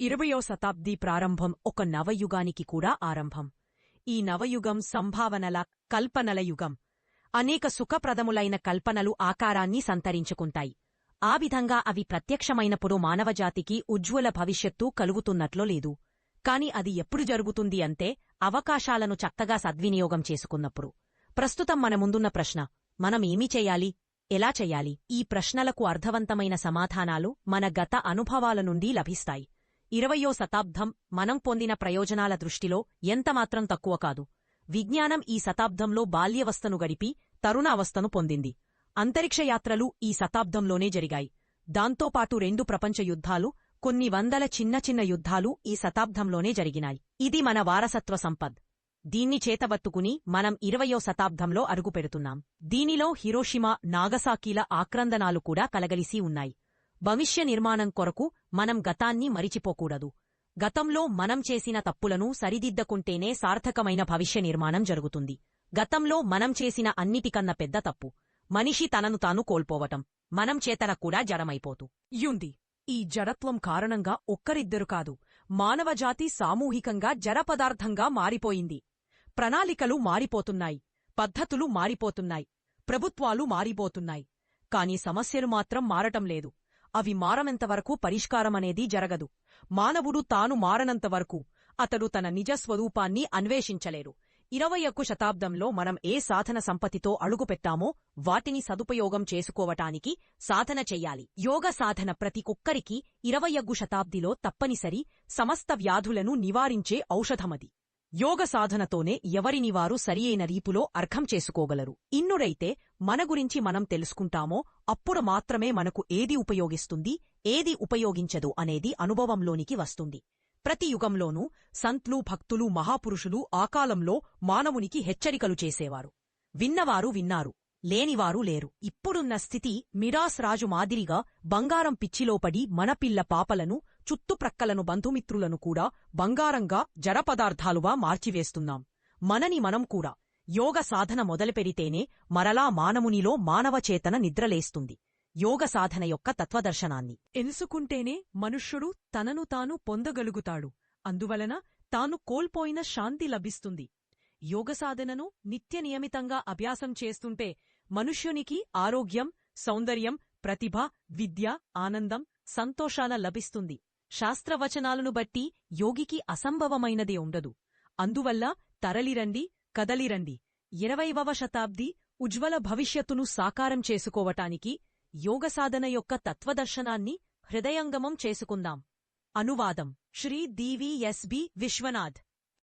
ఇరవయో శతాబ్ది ప్రారంభం ఒక నవయుగానికి కూడా ఆరంభం. ఈ నవయుగం సంభావనల కల్పనల యుగం. అనేక సుఖప్రదములైన కల్పనలు ఆకారాన్ని సంతరించుకుంటాయి. ఆ విధంగా అవి ప్రత్యక్షమైనప్పుడు మానవజాతికి ఉజ్వల భవిష్యత్తు కలుగుతున్నట్లో లేదు. కాని అది ఎప్పుడు జరుగుతుంది అంటే అవకాశాలను చక్కగా సద్వినియోగం చేసుకున్నప్పుడు. ప్రస్తుతం మన ముందున్న ప్రశ్న మనం ఏమి చేయాలి? ఎలా చేయాలి? ఈ ప్రశ్నలకు అర్థవంతమైన సమాధానాలు మన గత అనుభవాల నుండి లభిస్తాయి. ఇరవయో శతాబ్దం మనం పొందిన ప్రయోజనాల దృష్టిలో ఎంతమాత్రం తక్కువ కాదు. విజ్ఞానం ఈ శతాబ్దంలో బాల్యవస్థను గడిపి తరుణావస్థను పొందింది. అంతరిక్ష యాత్రలు ఈ శతాబ్దంలోనే జరిగాయి. దాంతోపాటు రెండు ప్రపంచ యుద్ధాలు కొన్ని వందల చిన్న చిన్న యుద్ధాలు ఈ శతాబ్దంలోనే జరిగినాయి. ఇది మన వారసత్వ సంపద్. దీన్ని చేతబత్తుకుని మనం ఇరవయో శతాబ్దంలో అరుగుపెడుతున్నాం దీనిలో హిరోషిమా నాగసాకీల ఆక్రందనాలు కూడా కలగలిసి ఉన్నాయి. భవిష్య నిర్మాణం కొరకు మనం గతాన్ని మరిచిపోకూడదు. గతంలో మనం చేసిన తప్పులను సరిదిద్దకుంటేనే సార్థకమైన భవిష్య నిర్మాణం జరుగుతుంది. గతంలో మనం చేసిన అన్నిటికన్న పెద్ద తప్పు. మనిషి తనను తాను కోల్పోవటం. మనం చేతన కూడా జడమైపోతూ. యుంది. ఈ జడత్వం కారణంగా ఒక్కరిద్దరు కాదు మానవజాతి సామూహికంగా జడపదార్థంగా మారిపోయింది. ప్రణాళికలు మారిపోతున్నాయి. పద్ధతులు మారిపోతున్నాయి. ప్రభుత్వాలు మారిపోతున్నాయి. కాని సమస్యలు మాత్రం మారటం లేదు. అవి మారనంతవరకు పరిష్కారమనేది జరగదు. మానవుడు తాను మారనంతవరకు అతడు తన నిజ స్వరూపాన్ని అన్వేషించలేరు. ఇరవయొక్క శతాబ్దంలో మనం ఏ సాధన సంపత్తితో అడుగుపెట్టామో వాటిని సదుపయోగం చేసుకోవటానికి సాధన చెయ్యాలి యోగ సాధన ప్రతి ఒక్కరికి ఇరవయగ్గు శతాబ్దిలో తప్పనిసరి సమస్త వ్యాధులను నివారించే ఔషధమది. యోగ సాధనతోనే ఎవరిని వారు సరియైన రీపులో అర్థం చేసుకోగలరు. ఇన్నుడైతే మన గురించి మనం తెలుసుకుంటామో అప్పుడు మాత్రమే మనకు ఏది ఉపయోగిస్తుంది ఏది ఉపయోగించదు అనేది అనుభవంలోనికి వస్తుంది. ప్రతి యుగంలోనూ సంత్లు భక్తులు మహాపురుషులు ఆకాలంలో మానవునికి హెచ్చరికలు చేసేవారు. విన్నవారు విన్నారు లేనివారు లేరు. ఇప్పుడున్న స్థితి మిరాస్ రాజు మాదిరిగా బంగారం పిచ్చిలోపడి మనపిల్ల పాపలను చుట్టుప్రక్కలను బంధుమిత్రులను కూడా బంగారంగా జడపదార్థాలుగా మార్చివేస్తున్నాం. మనని మనం కూడా యోగ సాధన మొదలుపెడితేనే మరలా మానవునిలో మానవచేతన నిద్రలేస్తుంది. యోగ సాధన యొక్క తత్వదర్శనాన్ని. ఎనుసుకుంటేనే మనుష్యుడు తనను తాను పొందగలుగుతాడు. అందువలన తాను కోల్పోయిన శాంతి లభిస్తుంది. యోగ సాధనను నిత్య నియమితంగా అభ్యాసం చేస్తుంటే మనుష్యునికి ఆరోగ్యం సౌందర్యం ప్రతిభ విద్య ఆనందం సంతోషాల లభిస్తుంది. శాస్త్రవచనాలను బట్టి యోగికి అసంభవమైనదే ఉండదు. అందువల్ల తరలిరండి కదలిరండి. ఇరవైవ శతాబ్ది ఉజ్వల భవిష్యత్తును సాకారం చేసుకోవటానికి యోగ సాధన యొక్క తత్వదర్శనాన్ని హృదయంగమం చేసుకుందాం. అనువాదం. శ్రీ డివిఎస్బి విశ్వనాథ్.